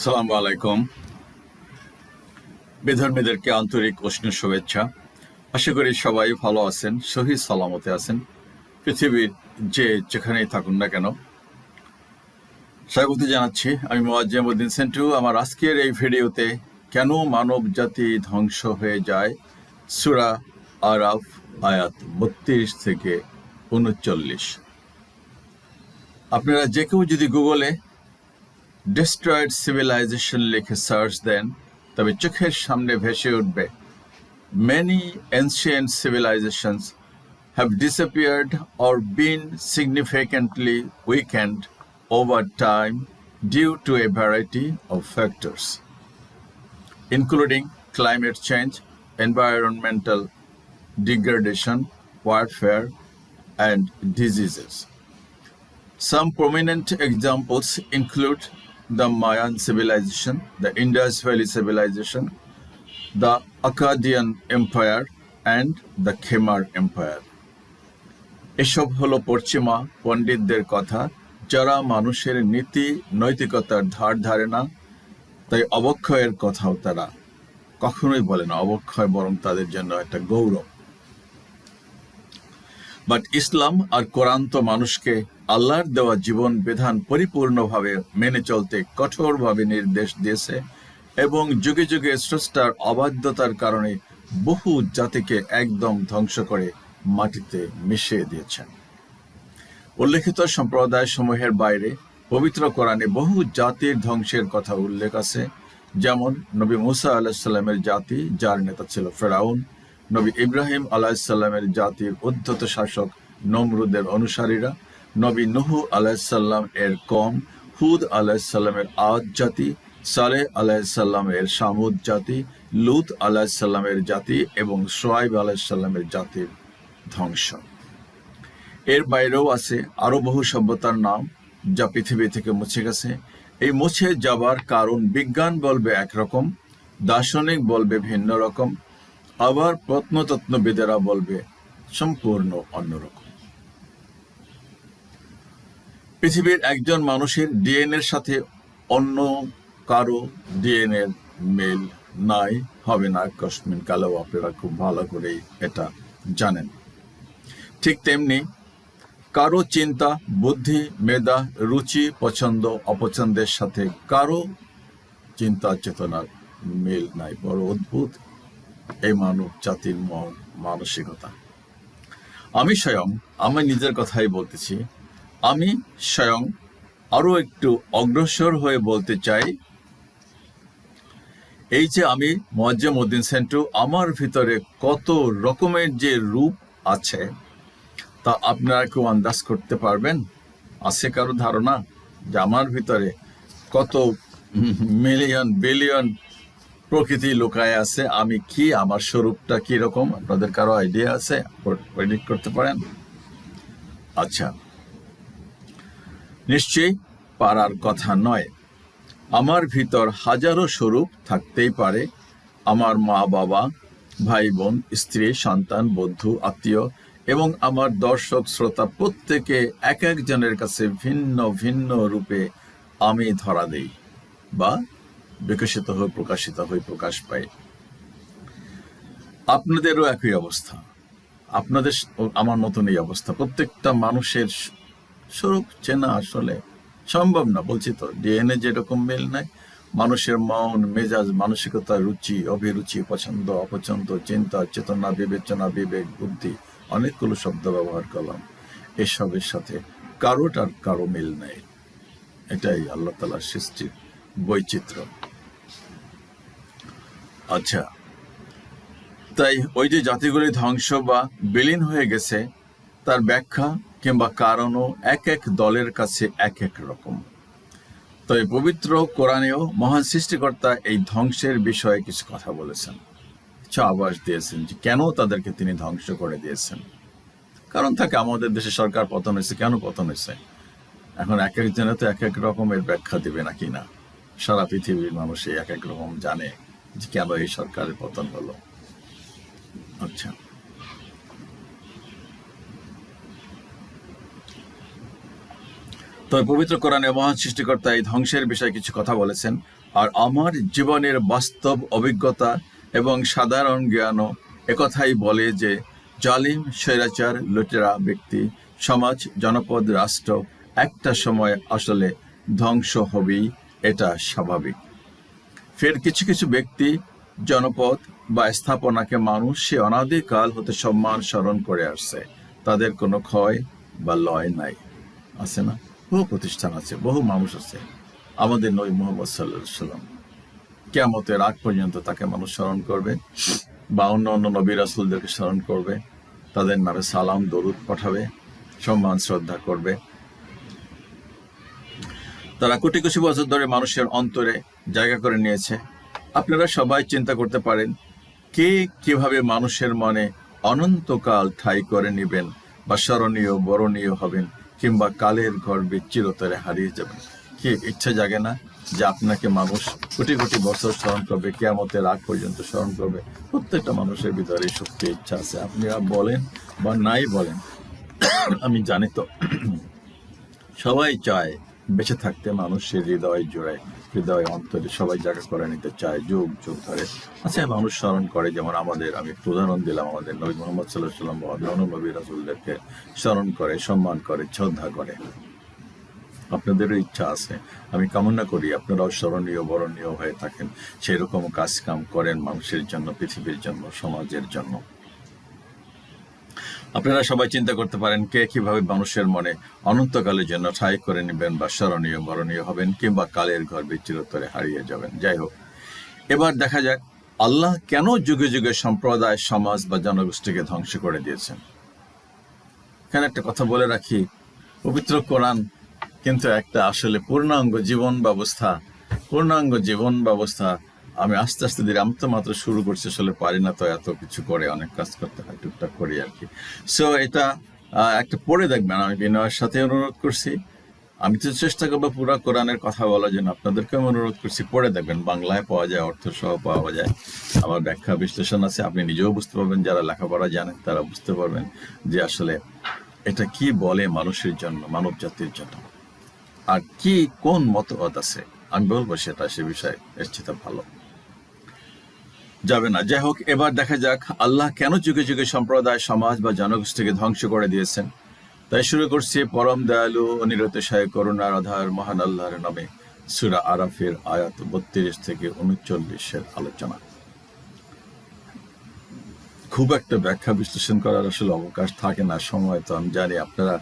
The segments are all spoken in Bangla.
সালাম আলাইকুম। বিধর্মীদেরকে আন্তরিক উষ্ণ শুভেচ্ছা। আশা করি সবাই ভালো আছেন, সহি সালামতে আছেন। পৃথিবীর যে যেখানেই থাকুন না কেন। স্বাগত জানাচ্ছি আমি মোয়াজ্জেমুদ্দিন সেন্টু। আমার আজকের এই ভিডিওতে কেন মানব জাতি ধ্বংস হয়ে যায়? সুরা আরাফ, আয়াত বত্রিশ থেকে উনচল্লিশ। আপনারা যে কেউ যদি গুগলে ডিস্ট্রয়েড সিভিলাইজেশন লিখে সার্চ দেন তবে চোখের সামনে ভেসে উঠবে many ancient civilisations have disappeared or been significantly weakened over time due to a variety of factors, including climate change, environmental degradation, warfare, and diseases. Some prominent examples include the Mayan civilization, the Indus Valley civilization, the Akkadian Empire, and the Khmer Empire. এসব হলো পশ্চিমা পণ্ডিতদের কথা যারা মানুষের নীতি নৈতিকতার ধার ধারে না তাই অবক্ষয়ের কথাও তারা কখনোই বলে না অবক্ষয় বরং তাদের জন্য একটা গৌরব বাট ইসলাম আর কোরআন তো মানুষকে আল্লাহর দেওয়া জীবন বিধান পরিপূর্ণভাবে মেনে চলতে কঠোরভাবে নির্দেশ দিয়েছে এবং যুগে যুগে স্রষ্টার অবাধ্যতার কারণে বহু জাতিকে একদম ধ্বংস করে মাটিতে মিশিয়ে দিয়েছেন। উল্লেখিত সম্প্রদায় সমূহের বাইরে পবিত্র কোরআনে বহু জাতির ধ্বংসের কথা উল্লেখ আছে, যেমন নবী মুসা আলাহিসাল্লামের জাতি, যার নেতা ছিল ফেরাউন, নবী ইব্রাহিম আলাহিসাল্লামের জাতির উদ্ধত শাসক নমরুদের অনুসারীরা নবী নুহু আলাহিসাল্লাম এর কম, হুদ আলাহিসাল্লামের আদ জাতি, সালেহ আলাহিসাল্লামের সামুদ জাতি, লুত আলাহিসাল্লামের জাতি এবং সোয়াইব আলাহিসাল্লামের জাতির ধ্বংস। এর বাইরেও আছে আরও বহু সভ্যতার নাম যা পৃথিবী থেকে মুছে গেছে। এই মুছে যাবার কারণ বিজ্ঞান বলবে একরকম, দার্শনিক বলবে ভিন্ন রকম, আবার প্রত্নতত্ত্ববিদেরা বলবে সম্পূর্ণ অন্যরকম পৃথিবীর একজন মানুষের ডিএনএর সাথে অন্য কারও ডিএনএর মিল নাই, হবে না, কসমিন কালেও আপনারা খুব ভালো করেই এটা জানেন। ঠিক তেমনি কারও চিন্তা, বুদ্ধি, মেধা, রুচি, পছন্দ, অপছন্দের সাথে কারও চিন্তা চেতনার মিল নাই। বড় অদ্ভুত এই মানব জাতির মন, মানসিকতা। আমি স্বয়ং, আমি নিজের কথাই বলতেছি আমি স্বয়ং আরও একটু অগ্রসর হয়ে বলতে চাই। এই যে আমি মোয়াজ্জেম উদ্দিন সেন্টু, আমার ভিতরে কত রকমের যে রূপ আছে, তা আপনারা কেউ আন্দাজ করতে পারবেন? আছে কারও ধারণা যে আমার ভিতরে কত মিলিয়ন, বিলিয়ন প্রকৃতি লোকায় আছে? আমি কি, আমার স্বরূপটা কি রকম আপনাদের কারও আইডিয়া আছে? করতে পারেন? আচ্ছা। নিশ্চয়ই পারার কথা নয়। আমার ভিতর হাজারো স্বরূপ থাকতেই পারে। আমার মা বাবা ভাই বোন স্ত্রী, সন্তান, বন্ধু, আত্মীয় এবং আমার দর্শক, শ্রোতা প্রত্যেকে এক একজনের কাছে ভিন্ন ভিন্ন রূপে আমি ধরা দেই বা বিকশিত হয়ে প্রকাশিত হয়ে প্রকাশ পাই। আপনাদেরও একই অবস্থা। আপনাদের আমার মতন এই অবস্থা। প্রত্যেকটা মানুষের স্বরূপ চেনা আসলে সম্ভব না, বলছি তো ডিএনএ যেরকম মেল নাই মানুষের মন, মেজাজ, মানসিকতা, রুচি, অভিরুচি, পছন্দ, অপছন্দ, চিন্তা, চেতনা, বিবেচনা, বিবেক, বুদ্ধি, অনেকগুলো শব্দ ব্যবহার করলাম। এসবের সাথে কারোর আর কারও মিল নেই। এটাই আল্লাহ তালার সৃষ্টির বৈচিত্র্য। আচ্ছা তাই ওই যে জাতিগুলি ধ্বংস বা বিলীন হয়ে গেছে, তার ব্যাখ্যা কিংবা কারণও এক এক দলের কাছে এক এক রকম। তবে পবিত্র কোরআনেও মহান সৃষ্টিকর্তা এই ধ্বংসের বিষয়ে কিছু কথা বলেছেন। কিছু আবাস দিয়েছেন যে কেন তাদেরকে তিনি ধ্বংস করে দিয়েছেন। কারণ থাকে, আমাদের দেশে সরকার পতন হয়েছে, কেন পতন হয়েছে? এখন এক একজনে তো এক এক রকমের ব্যাখ্যা দিবে নাকি না? সারা পৃথিবীর মানুষই এক এক রকম জানে যে কেন এই সরকারের পতন হলো। আচ্ছা। তবে পবিত্র কোরআনে মহান সৃষ্টিকর্তা এই ধ্বংসের বিষয়ে কিছু কথা বলেছেন। আর আমার জীবনের বাস্তব অভিজ্ঞতা এবং সাধারণ জ্ঞানও একথাই বলে যে, জালিম, স্বৈরাচার, লুটেরা ব্যক্তি, সমাজ, জনপদ, রাষ্ট্র একটা সময় আসলে ধ্বংস হবেই, এটা স্বাভাবিক। ফের কিছু কিছু ব্যক্তি, জনপদ বা স্থাপনাকে মানুষ সে অনাদিকাল হতে সম্মান স্মরণ করে আসছে। তাদের কোনো ক্ষয় বা লয় নাই। আছে না? বহু প্রতিষ্ঠান আছে, বহু মানুষ আছে। আমাদের নবী মোহাম্মদ সাল্লাহ সাল্লাম কেমতের আগ পর্যন্ত তাকে মানুষ স্মরণ করবে বা অন্য অন্য নবী রাসুলদেরকে স্মরণ করবে, তাদের নামে সালাম, দরুদ পাঠাবে, সম্মান, শ্রদ্ধা করবে। তারা কোটি কোটি বছর ধরে মানুষের অন্তরে জায়গা করে নিয়েছে। আপনারা সবাই চিন্তা করতে পারেন, কে কীভাবে মানুষের মনে অনন্তকাল ঠাই করে নেবেন বা স্মরণীয়, বরণীয় হবেন? কিংবা কালের গর্বে চিরতরে হারিয়ে যাবেন। কে ইচ্ছা জাগে না যে আপনাকে মানুষ কোটি কোটি বছর স্মরণ করবে, কেয়ামতের আগ পর্যন্ত স্মরণ করবে? প্রত্যেকটা মানুষের ভিতরে শক্তি ইচ্ছা আছে। আপনারা বলেন বা নাই বলেন, আমি জানি তো। সবাই চায় বেঁচে থাকতে মানুষের হৃদয় জোড়ায় হৃদয় অন্তরে সবাই জায়গা করে নিতে চায়, যুগ যুগ ধরে। আচ্ছা মানুষ স্মরণ করে, যেমন আমাদের, আমি একটু উদাহরণ দিলাম, আমাদের নবী মোহাম্মদ সাল্লাহ সাল্লাম নবী রাসুলদেরকে স্মরণ করে, সম্মান করে, শ্রদ্ধা করে। আপনাদেরও ইচ্ছা আছে, আমি কামনা করি আপনারাও স্মরণীয়, বরণীয় হয়ে থাকেন। সেই রকম কাজ কাম করেন মানুষের জন্য, পৃথিবীর জন্য, সমাজের জন্য। আপনারা সবাই চিন্তা করতে পারেন কে কীভাবে মানুষের মনে অনন্তকালের জন্য ঠাই করে নেবেন বা স্মরণীয়, মরণীয় হবেন কিংবা কালের গর্বে চিরতরে হারিয়ে যাবেন। যাই হোক, এবার দেখা যাক আল্লাহ কেন যুগে যুগে সম্প্রদায়, সমাজ বা জনগোষ্ঠীকে ধ্বংস করে দিয়েছেন। এখানে একটা কথা বলে রাখি, পবিত্র কোরআন কিন্তু একটা আসলে পূর্ণাঙ্গ জীবন ব্যবস্থা, পূর্ণাঙ্গ জীবন ব্যবস্থা আমি আস্তে আস্তে ধীরে, আমি তো মাত্র শুরু করছি, আসলে পারি না তো এত কিছু করে, অনেক কাজ করতে হয়, টুকটাক করি আর কি। সো এটা একটা পড়ে দেখবেন, আমি বিনয়ের সাথে অনুরোধ করছি। আমি তো চেষ্টা করব পুরা কোরআনের কথা বলার জন্য, আপনাদেরকেও আমি অনুরোধ করছি, পড়ে দেখবেন, বাংলায় পাওয়া যায় অর্থ সহ পাওয়া যায়। আবার ব্যাখ্যা বিশ্লেষণ আছে, আপনি নিজেও বুঝতে পারবেন, যারা লেখাপড়া জানেন, তারা বুঝতে পারবেন যে আসলে এটা কি বলে মানুষের জন্য, মানব জাতির জন্য। আর কি, কোন মতবাদ আছে? আমি বলব সেটা, সে বিষয়ে, এর চেয়ে ভালো। যাবে না। যাই হোক, এবার দেখা যাক আল্লাহ কেন যুগে যুগে সম্প্রদায়, সমাজ বা জনগোষ্ঠীকে ধ্বংস করে দিয়েছেন। তাই শুরু করছি পরম দয়ালু, অনিরত সায়, করুণার আধার, মহান আল্লাহর নামে সুরা আরাফের আয়াত বত্রিশ থেকে উনচল্লিশের আলোচনা। খুব একটা ব্যাখ্যা বিশ্লেষণ করার আসলে অবকাশ থাকে না, সময় তো আমি জানি। আপনারা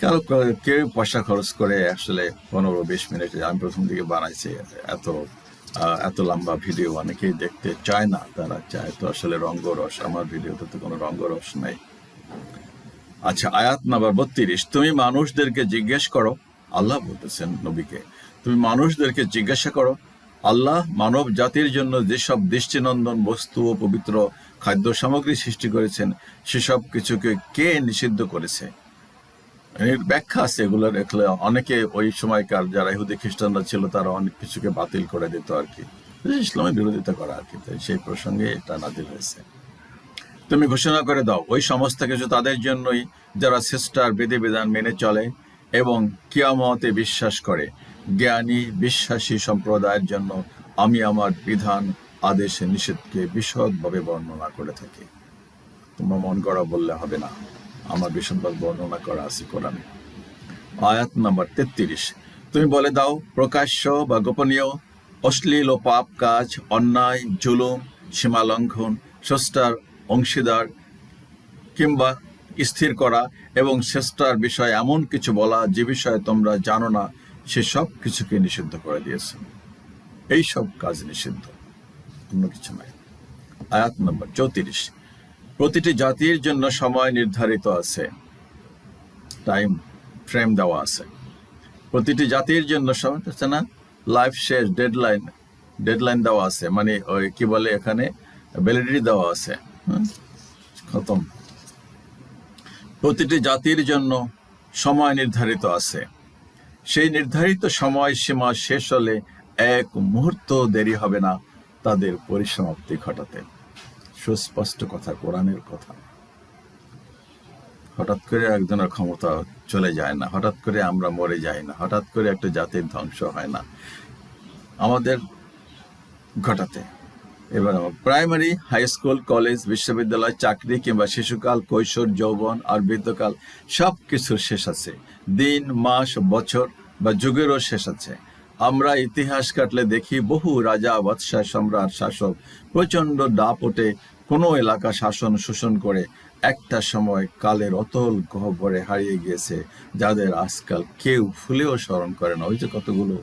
কারও কেউ পয়সা খরচ করে আসলে পনেরো বিশ মিনিট আমি প্রথম দিকে বানাইছি, এত এত লম্বা ভিডিও অনেকেই দেখতে চায় না, তারা চায় তো আসলে রঙ্গরস। আমার ভিডিওতে তো কোনো রঙ্গরস নাই। আচ্ছা আয়াত নাম্বার বত্রিশ, তুমি মানুষদেরকে জিজ্ঞেস করো। আল্লাহ বলতেছেন নবীকে, তুমি মানুষদেরকে জিজ্ঞাসা করো। আল্লাহ মানব জাতির জন্য যেসব দৃষ্টিনন্দন বস্তু ও পবিত্র খাদ্য সামগ্রী সৃষ্টি করেছেন, সেসব কিছুকে কে নিষিদ্ধ করেছে? ব্যাখ্যা আছে, এগুলো দেখলে অনেকে ওই সময়কার যারা ইহুদি খ্রিস্টানরা ছিল, তারা অনেক কিছুকে বাতিল করে দিত আর কি। ইসলামের বিরোধিতা করা আর কি সেই প্রসঙ্গে এটা নাজিল হয়েছে। তুমি ঘোষণা করে দাও, ওই সমস্ত কিছু তাদের জন্যই যারা শ্রেষ্ঠার বিধিবিধান মেনে চলে এবং কিয়ামতে বিশ্বাস করে, জ্ঞানী, বিশ্বাসী সম্প্রদায়ের জন্য আমি আমার বিধান, আদেশে, নিষেধকে বিশদভাবে বর্ণনা করে থাকি। তোমরা মন করা বললে হবে না। আমার বিশদভাবে বর্ণনা করা আছে কোরআনে। আয়াত নাম্বার তেত্রিশ। তুমি বলে দাও, প্রকাশ্য বা গোপনীয়, অশ্লীল ও পাপ কাজ, অন্যায়, জুলুম সীমালঙ্ঘন স্রষ্টার অংশীদার কিংবা স্থির করা এবং শ্রেষ্ঠার বিষয়ে এমন কিছু বলা যে বিষয়ে তোমরা জানো না, সে সব কিছুকে নিষিদ্ধ করে দিয়েছে। এই সব কাজ নিষিদ্ধ, অন্য কিছু নয় আয়াত নম্বর চৌত্রিশ। প্রতিটি জাতির জন্য সময় নির্ধারিত আছে। টাইম ফ্রেম দেওয়া আছে। প্রতিটি জাতির জন্য সময় আছে না? লাইফ শেষ ডেডলাইন ডেডলাইন দেওয়া আছে। মানে ওই কি বলে এখানে? ভ্যালিডিটি দেওয়া আছে? খতম। প্রতিটি জাতির জন্য সময় নির্ধারিত আছে। সেই নির্ধারিত সময় সীমা শেষ হলে এক মুহূর্ত দেরি হবে না তাদের পরিসমাপ্তি ঘটাতে। সুস্পষ্ট কথা, কোরআনের কথা। হঠাৎ করে একজনের ক্ষমতা চলে যায় না, হঠাৎ করে আমরা মরে যাই না, হঠাৎ করে একটা জাতির ধ্বংস হয় না। আমাদের ঘটাতে। এবার প্রাইমারি হাই স্কুল কলেজ বিশ্ববিদ্যালয়, চাকরি কিংবা শিশুকাল, কৈশোর, যৌবন, আর বৃদ্ধকাল সব কিছুর শেষ আছে। দিন, মাস, বছর বা যুগেরও শেষ আছে। আমরা ইতিহাস কাটলে দেখি বহু রাজা, বাদশাহ, সম্রাট, শাসক প্রচণ্ড দাপটে কোনো এলাকা শাসন শোষণ করে একটা সময় কালের অতল গহ্বরে হারিয়ে গিয়েছে, যাদের আজকাল কেউ ফুলেও স্মরণ করে না। ওই যে কতগুলো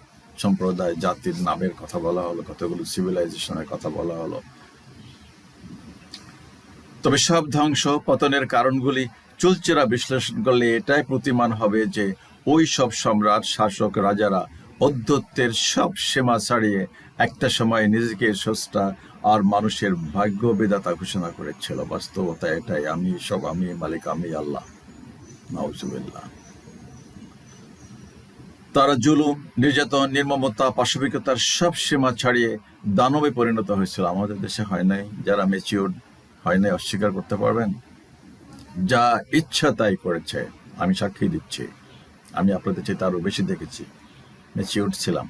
সম্প্রদায়, জাতির নামের কথা বলা হলো, কতগুলো সিভিলাইজেশনের কথা বলা হলো। তবে সব ধ্বংস পতনের কারণগুলি চুলচেরা বিশ্লেষণ করলে এটাই প্রতিমান হবে যে ওই সব সম্রাট, শাসক, রাজারা অধ্যত্বের সব সীমা ছাড়িয়ে একটা সময় নিজেকে স্রষ্টা আর মানুষের ভাগ্য বিধাতা ঘোষণা করেছিল। বাস্তবতা এটাই। আমি সব, আমি মালিক, আমি আল্লাহ। নাউজুবিল্লাহ। তারা জুলুম, নির্যাতন, নির্মমতা, পাশবিকতার সব সীমা ছাড়িয়ে দানবে পরিণত হয়েছিল। আমাদের দেশে হয় নাই। যারা মেচিউর হয় নাই, অস্বীকার করতে পারবেন? যা ইচ্ছা তাই করেছে। আমি সাক্ষী দিচ্ছি। আমি আপনাদের চেয়ে তারও বেশি দেখেছি। মেচিউর ছিলাম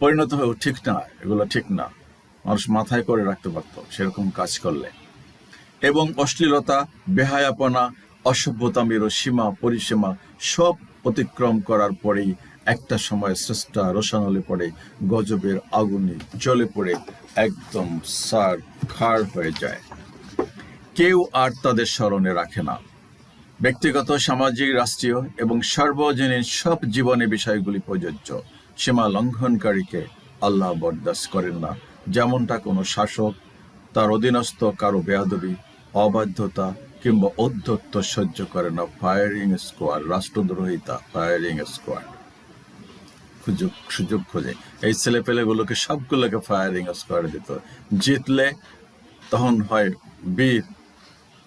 পরিণত হয়েও ঠিক না, এগুলো ঠিক না। মানুষ মাথায় করে রাখতে পারত, সেরকম কাজ করলে। এবং অশ্লীলতা, বেহায়াপনা অসভ্যতামির সীমা পরিসীমা সব অতিক্রম করার পরেই একটা সময় স্রষ্টা রোশানলে পড়ে, গজবের আগুনে জ্বলে পড়ে, একদম সার খাড় হয়ে যায়। কেউ আর তাদের স্মরণে রাখে না। ব্যক্তিগত, সামাজিক, রাষ্ট্রীয় এবং সার্বজনীন সব জীবনে বিষয়গুলি প্রযোজ্য। সীমা লঙ্ঘনকারীকে আল্লাহ বরদাস্ত করেন না। যেমনটা কোনো শাসক, তার অধীনস্থ কারও বেয়াদবি, অবাধ্যতা কিংবা অধ্যত্ব সহ্য করে না। ফায়ারিং স্কোয়াড রাষ্ট্রদ্রোহিতা ফায়ারিং স্কোয়াড সুযোগ সুযোগ খোঁজে। এই ছেলে পেলেগুলোকে সবগুলোকে ফায়ারিং স্কোয়াড দিত। জিতলে তখন হয় বীর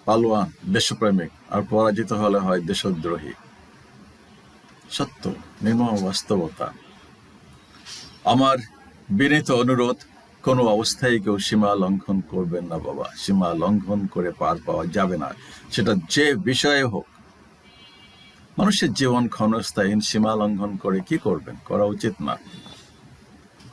পালোয়ান, দেশপ্রেমিক, আর পরাজিত হলে হয় দেশদ্রোহী। সত্য, নির্মম বাস্তবতা। আমার বিনীত অনুরোধ, কোনো অবস্থায় কেউ সীমা লঙ্ঘন করবেন না বাবা। সীমা লঙ্ঘন করে পার পাওয়া যাবে না। সেটা যে বিষয়ে হোক। মানুষের জীবন ক্ষণস্থায়ী সীমা লঙ্ঘন করে কি করবেন? করা উচিত না।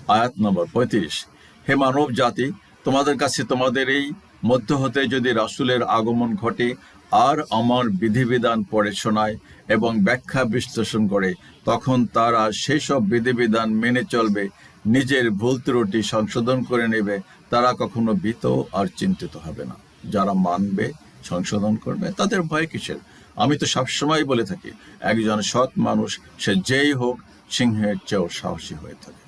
আয়াত নম্বর পঁয়ত্রিশ, হে মানব জাতি, তোমাদের কাছে তোমাদের এই মধ্য হতে যদি রাসুলের আগমন ঘটে, আর আমার বিধিবিধান পড়ে শোনায় এবং ব্যাখ্যা বিশ্লেষণ করে, তখন তারা সেই সব বিধিবিধান মেনে চলবে, নিজের ভুল ত্রুটি সংশোধন করে নেবে, তারা কখনো ভীত আর চিন্তিত হবে না। যারা মানবে, সংশোধন করবে, তাদের ভয় কিসের? আমি তো সবসময় বলে থাকি, একজন সৎ মানুষ, সে যেই হোক, সিংহের চেয়েও সাহসী হয়ে থাকে।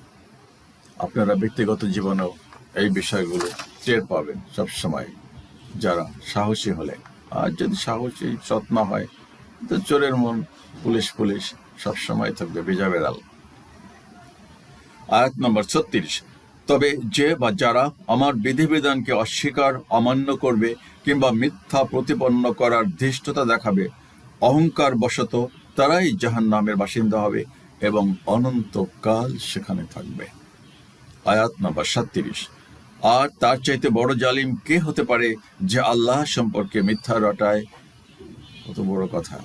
আপনারা ব্যক্তিগত জীবনেও এই বিষয়গুলো টের পাবেন সবসময় যারা সাহসী হলে। আর যদি সাহসী সৎ না হয়, তো চোরের মন পুলিশ পুলিশ সবসময় থাকবে ভিজা বেড়াল আয়াত নম্বর ছত্রিশ, তবে যে বা যারা আমার বিধিবিধানকে অস্বীকার, অমান্য করবে কিংবা মিথ্যা প্রতিপন্ন করার ধৃষ্টতা দেখাবে, অহংকার বশত তারাই জাহান নামের বাসিন্দা হবে এবং অনন্তকাল সেখানে থাকবে। আয়াত নম্বর সাতত্রিশ আর তার চাইতে বড় জালিম কে হতে পারে যে আল্লাহ সম্পর্কে মিথ্যা রটায়? কত বড় কথা।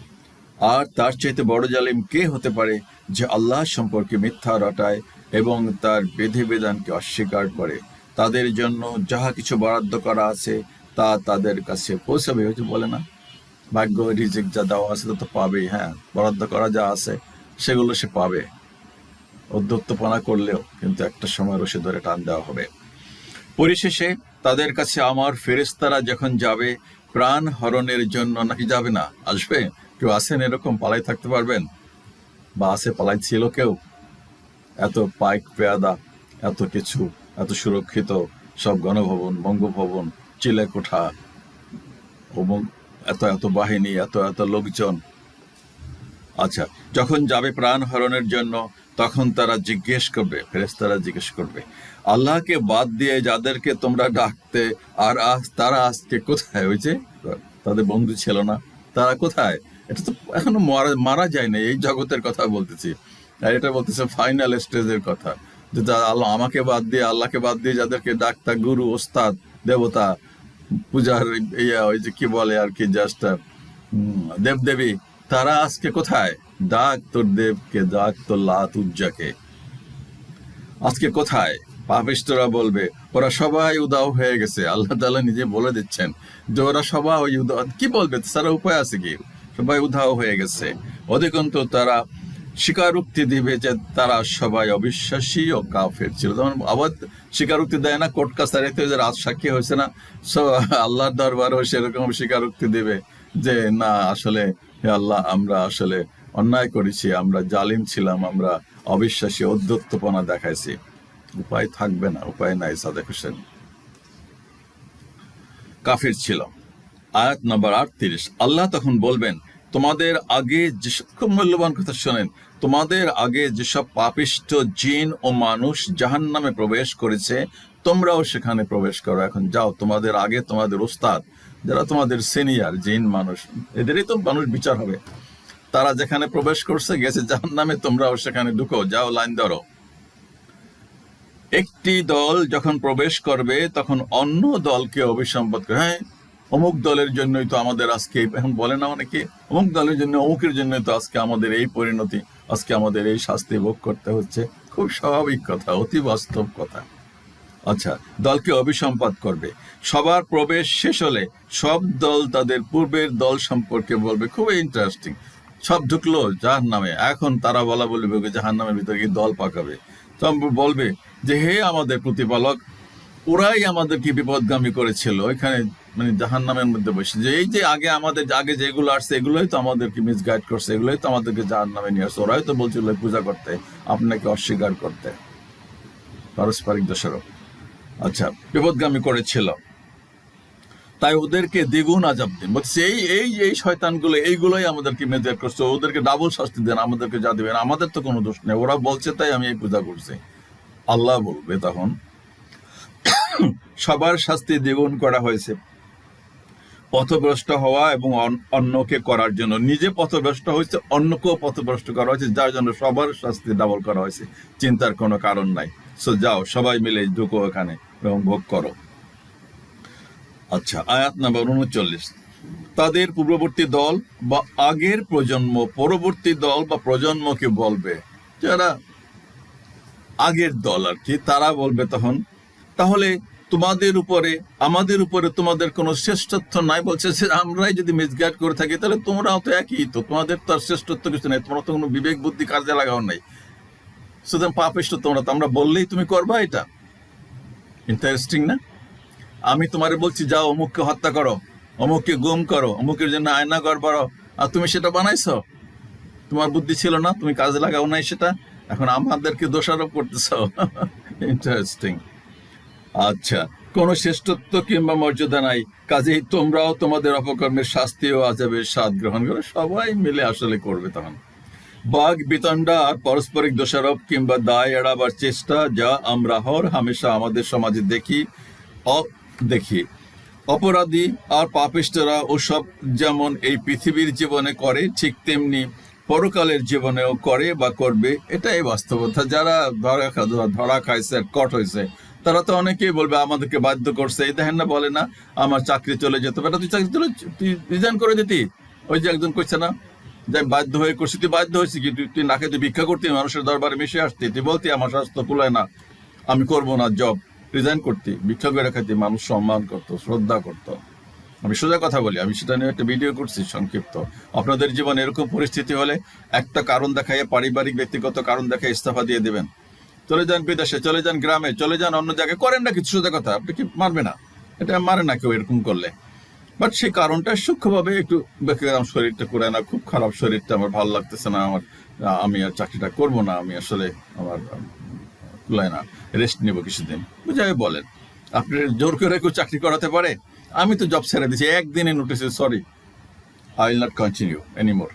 আর তার চাইতে বড় জালিম কে হতে পারে যে আল্লাহ সম্পর্কে মিথ্যা রটায় এবং তার বিধিবিধানকে অস্বীকার করে? তাদের জন্য যাহা কিছু বরাদ্দ করা আছে, তা তাদের কাছে পৌঁছাবে, হয়তো বলে না। ভাগ্য, রিজিক যা দেওয়া আছে তা তো পাবেই হ্যাঁ। বরাদ্দ করা যা আছে, সেগুলো সে পাবে। অধ্যত্তপনা করলেও কিন্তু একটা সময় রসে ধরে টান দেওয়া হবে। পরিশেষে তাদের কাছে আমার ফেরেস্তারা যখন যাবে, প্রাণ হরণের জন্য নাকি যাবে না? আসবে? কেউ আসেন এরকম? পালাই থাকতে পারবেন? বা আসে পালাই ছিল কেউ? এত পাইক পেয়াদা, এত কিছু, এত সুরক্ষিত, সব গণভবন, বঙ্গভবন, চিলেকোঠা এত এত বাহিনী, এত এত লোকজন। আচ্ছা যখন যাবে প্রাণ হরণের জন্য, তখন তারা জিজ্ঞেস করবে ফেরেস্তারা জিজ্ঞেস করবে আল্লাহকে বাদ দিয়ে যাদেরকে তোমরা ডাকতে, আর আজ তারা আজকে কোথায়? হয়েছে তাদের বন্ধু ছিল না। তারা কোথায়? এটা তো এখনও মারা মারা যায় না এই জগতের কথা বলতেছি। আর এটা বলতেছে ফাইনাল স্টেজের কথা। যে আল্লাহ আমাকে বাদ দিয়ে, আল্লাহকে বাদ দিয়ে যাদেরকে ডাক্তার, গুরু, ওস্তাদ, দেবতা, পূজার ইয়া, ওই যে কি বলে আর কি জাস্ট দেবদেবী, তারা আজকে কোথায়? ডাক তোর দেবকে, ডাক তোর লাত উজ্জাকে আজকে কোথায়? পাপিষ্টরা বলবে, ওরা সবাই উদাও হয়ে গেছে, আল্লাহ তাআলা নিজে বলে দিচ্ছেন যে ওরা সবাই উদাও কি বলবে? তারা উপায় আছে কি? সবাই উধাও হয়ে গেছে। অধিকন্তু তারা স্বীকারোক্তি দিবে যে তারা সবাই অবিশ্বাসী ও কাফের ছিল। তখন আবার স্বীকারোক্তি দেয় না, কোর্ট কাছারিতে যে রাজ সাক্ষী হয়েছে না, সো আল্লাহর দরবারও সেরকম স্বীকারোক্তি দেবে যে, না, আসলে আল্লাহ, আমরা আসলে অন্যায় করেছি, আমরা জালিম ছিলাম, আমরা অবিশ্বাসী অধ্যত্বপনা দেখাইছি। উপায় থাকবে না, উপায় নাই, সাদেক হোসেন। কাফির ছিল। আয়াত নম্বর আটত্রিশ, আল্লাহ তখন বলবেন, তোমাদের আগে যেসব খুব মূল্যবান কথা শোনেন, তোমাদের আগে যেসব পাপিষ্ট জিন ও মানুষ জাহান নামে প্রবেশ করেছে, তোমরাও সেখানে প্রবেশ করো। এখন যাও, তোমাদের আগে তোমাদের ওস্তাদ, যারা তোমাদের সিনিয়র জিন মানুষ, এদেরই তো মানুষ বিচার হবে। তারা যেখানে প্রবেশ করছে, গেছে জাহান নামে তোমরাও সেখানে ঢুকো, যাও, লাইন ধরো। একটি দল যখন প্রবেশ করবে, তখন অন্য দলকে অভিসম্পদ করে। হ্যাঁ অমুক দলের জন্যই তো আমাদের আজকে এখন বলে না অনেকে, অমুক দলের জন্য, অমুকের জন্য তো আজকে আমাদের এই পরিণতি, আজকে আমাদের এই শাস্তি ভোগ করতে হচ্ছে। খুব স্বাভাবিক কথা, অতি বাস্তব কথা। আচ্ছা দলকে অভিসম্পাদ করবে। সবার প্রবেশ শেষ হলে সব দল তাদের পূর্বের দল সম্পর্কে বলবে। খুবই ইন্টারেস্টিং সব ঢুকলো যার নামে এখন তারা বলা বলবে জাহান নামের ভিতরে দল পাকাবে? তখন বলবে যে হে আমাদের প্রতিপালক, ওরাই আমাদেরকে বিপদগামী করেছিল। এখানে মানে জাহান নামের মধ্যে বসে। যে এই যে আগে আমাদের আগে যেগুলো আসছে, এগুলোই তো আমাদেরকে মিসগাইড করছে, এগুলোই তো আমাদেরকে জাহান নামে নিয়ে আসছে। ওরাই তো বলছিল পূজা করতে, আপনাকে অস্বীকার করতে। পারস্পরিক দোষারোপ। আচ্ছা বিপদগামী করেছিল। তাই ওদেরকে দ্বিগুণ আজাব দিন। বলছে এই এই এই শয়তানগুলো, এইগুলোই আমাদেরকে মেজার করছে। ওদেরকে ডাবল শাস্তি দেন, আমাদেরকে যা দিবেন। আমাদের তো কোনো দোষ নেই। ওরা বলছে, তাই আমি এই পূজা করছি। আল্লাহ বলবে তখন, সবার শাস্তি দ্বিগুণ করা হয়েছে। পথভ্রষ্ট হওয়া এবং অন্যকে করার জন্য। নিজে পথভ্রষ্ট হয়েছে, অন্যকেও পথভ্রষ্ট করা হয়েছে, যার জন্য সবার শাস্তি ডাবল করা হয়েছে। চিন্তার কোনো কারণ নাই। সো যাও, সবাই মিলে ঢুকো এখানে এবং ভোগ করো। আচ্ছা আয়াত নাম্বার উনচল্লিশ। তাদের পূর্ববর্তী দল বা আগের প্রজন্ম, পরবর্তী দল বা প্রজন্মকে বলবে, যারা আগের দল আর কি, তারা বলবে তখন, তাহলে তোমাদের উপরে, আমাদের উপরে তোমাদের কোনো শ্রেষ্ঠত্ব নাই? বলছে আমরাই যদি মিসগাইড করে থাকি, তাহলে তোমরাও তো একই তো, তোমাদের তো আর শ্রেষ্ঠত্ব কিছু নেই, তোমরা তো কোনো বিবেক বুদ্ধি কাজে লাগাও নাই। সুতরাং পাপিষ্ট তোমরা তো, আমরা বললেই তুমি করবা এটা। ইন্টারেস্টিং না? আমি তোমারে বলছি, যাও, অমুককে হত্যা করো, অমুককে গুম করো, অমুকের জন্য আয়না ঘর বাড়ো আর তুমি সেটা বানাইছো? তোমার বুদ্ধি ছিল না, তুমি কাজে লাগাও নাই সেটা? এখন আমাদেরকে দোষারোপ করতেছ? ইন্টারেস্টিং আচ্ছা কোনো শ্রেষ্ঠত্ব কিংবা মর্যাদা নাই। কাজেই তোমরাও তোমাদের অপকর্মের শাস্তি ও আজাবের স্বাদ গ্রহণ করে সবাই মিলে আসলে করবে তখন। বাঘ, বিতণ্ডা আর পারস্পরিক দোষারোপ কিংবা দায় এড়াবার চেষ্টা যা আমরা হর হামেশা আমাদের সমাজে দেখি দেখি। অপরাধী আর পাপিষ্টরা ওসব যেমন এই পৃথিবীর জীবনে করে, ঠিক তেমনি পরকালের জীবনেও করে বা করবে, এটাই বাস্তবতা। যারা ধরা ধরা খাইছে, কট হয়েছে তারা তো অনেকেই বলবে, আমাদেরকে বাধ্য করছে। এই দেখেন না, বলে না, আমার চাকরি চলে যেত বেটা তুই চাকরি চলে তুই রিজাইন করে দিতি। ওই যে একজন কইছে না যে বাধ্য হয়ে করছি। তুই বাধ্য হয়েছি কি? তুই তুই না খেতে ভিক্ষা করতি, মানুষের দরবারে মিশে আসতি। তুই বলতি, আমার স্বাস্থ্য কুলায় না, আমি করব না জব রিজাইন করতি। ভিক্ষা করে খাইতি, মানুষ সম্মান করতো, শ্রদ্ধা করতো। আমি সোজা কথা বলি, আমি সেটা নিয়ে একটা ভিডিও করছি সংক্ষিপ্ত। আপনাদের জীবনে এরকম পরিস্থিতি হলে একটা কারণ দেখাইয়ে পারিবারিক ব্যক্তিগত কারণ দেখায় ইস্তফা দিয়ে দেবেন। চলে যান বিদেশে, চলে যান গ্রামে, চলে যান অন্য জায়গায়। করেন না কিছু, সোজা কথা, আপনি কি মারবে না? এটা মারে না কেউ এরকম করলে। বাট সেই কারণটা সূক্ষ্মভাবে একটু দেখে আমার শরীরটা করে না, খুব খারাপ শরীরটা আমার, ভালো লাগতেছে না আমার। আমি আর চাকরিটা করব না, আমি আসলে আমার কুলায় না রেস্ট নেব কিছুদিন। বুঝাই বলেন, আপনি জোর করে কেউ চাকরি করাতে পারে? আমি তো জব ছেড়ে দিয়েছি একদিনে notice sorry I will not continue anymore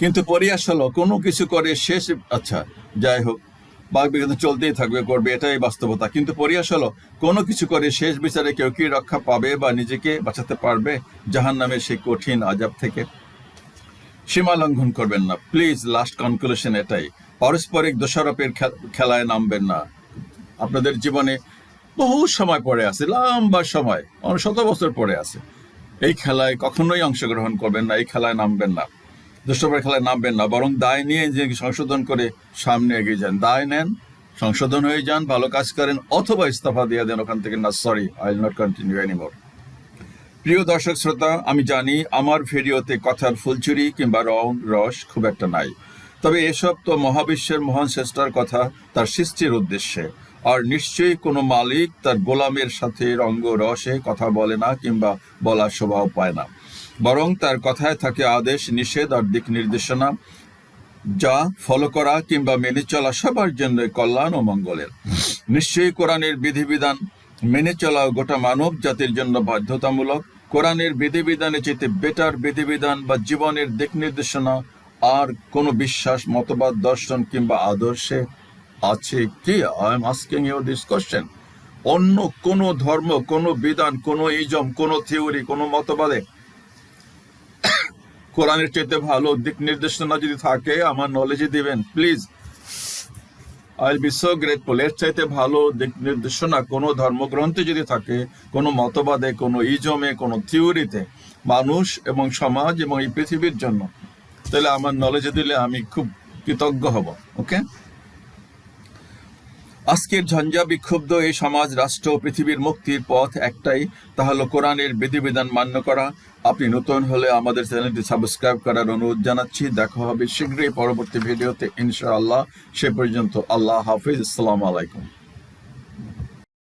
কিন্তু পরিয়াস হলো কোনো কিছু করে শেষ আচ্ছা যাই হোক বাঘ বিগত চলতেই থাকবে, করবে, এটাই বাস্তবতা। কিন্তু পরিয়াস হলো কোনো কিছু করে শেষ বিচারে কেউ কি রক্ষা পাবে বা নিজেকে বাঁচাতে পারবে? জাহান নামের সেই কঠিন আজাব থেকে সীমা লঙ্ঘন করবেন না। প্লিজ লাস্ট কনক্লুশন এটাই। পারস্পরিক দোষারোপের খেলায় নামবেন না। আপনাদের জীবনে বহু সময় পরে আছে, লম্বা সময় শত বছর পরে আছে। এই খেলায় কখনোই অংশগ্রহণ করবেন না, এই খেলায় নামবেন না। দুষ্টবের খেলায় নামবেন না, বরং দায় নিয়ে যে সংশোধন করে সামনে এগিয়ে যান। দায় নেন, সংশোধন হয়ে যান, ভালো কাজ করেন, অথবা ইস্তফা দিয়ে দেন ওখান থেকে, না sorry I will not continue anymore প্রিয় দর্শক, শ্রোতা, আমি জানি আমার ভিডিওতে কথার ফুলচুরি কিংবা রং রস খুব একটা নাই। তবে এসব তো মহাবিশ্বের মহান শ্রেষ্ঠার কথা, তার সৃষ্টির উদ্দেশ্যে। আর নিশ্চয়ই কোনো মালিক তার গোলামের সাথে রঙ্গ রসে কথা বলে না কিংবা বলার স্বভাব পায় না। বরং তার কথায় থাকে আদেশ, নিষেধ আর দিক নির্দেশনা যা ফলো করা কিংবা মেনে চলা সবার জন্য কল্যাণ ও মঙ্গলের। নিশ্চয়ই কোরআনের বিধিবিধান মেনে চলা গোটা মানব জাতির জন্য বাধ্যতামূলক। কোরআনের বিধিবিধানে চেতে বেটার বিধিবিধান বা জীবনের দিক নির্দেশনা আর কোনো বিশ্বাস, মতবাদ, দর্শন কিংবা আদর্শে আছে কি? I am asking you this question অন্য কোনো ধর্ম, কোনো বিধান, কোনো ইজম, কোনো থিওরি, কোনো মতবাদে কোরআনের চাইতে ভালো দিক নির্দেশনা যদি থাকে, আমার নলেজে দিবেন please I be so grateful এর চাইতে ভালো দিক নির্দেশনা কোনো ধর্মগ্রন্থে যদি থাকে, কোনো মতবাদে, কোনো ইজমে, কোনো থিওরিতে মানুষ এবং সমাজ এবং এই পৃথিবীর জন্য, তাহলে আমার নলেজে দিলে আমি খুব কৃতজ্ঞ হব ওকে আজকের ঝঞ্ঝা বিক্ষুব্ধ এই সমাজ, রাষ্ট্র পৃথিবীর মুক্তির পথ একটাই, তাহলে কোরআনের বিধিবিধান মান্য করা। আপনি নতুন হলে আমাদের চ্যানেলটি সাবস্ক্রাইব করার অনুরোধ জানাচ্ছি। দেখা হবে শীঘ্রই পরবর্তী ভিডিওতে, ইনশাআল্লাহ। সে পর্যন্ত আল্লাহ হাফিজ। আসসালামু আলাইকুম।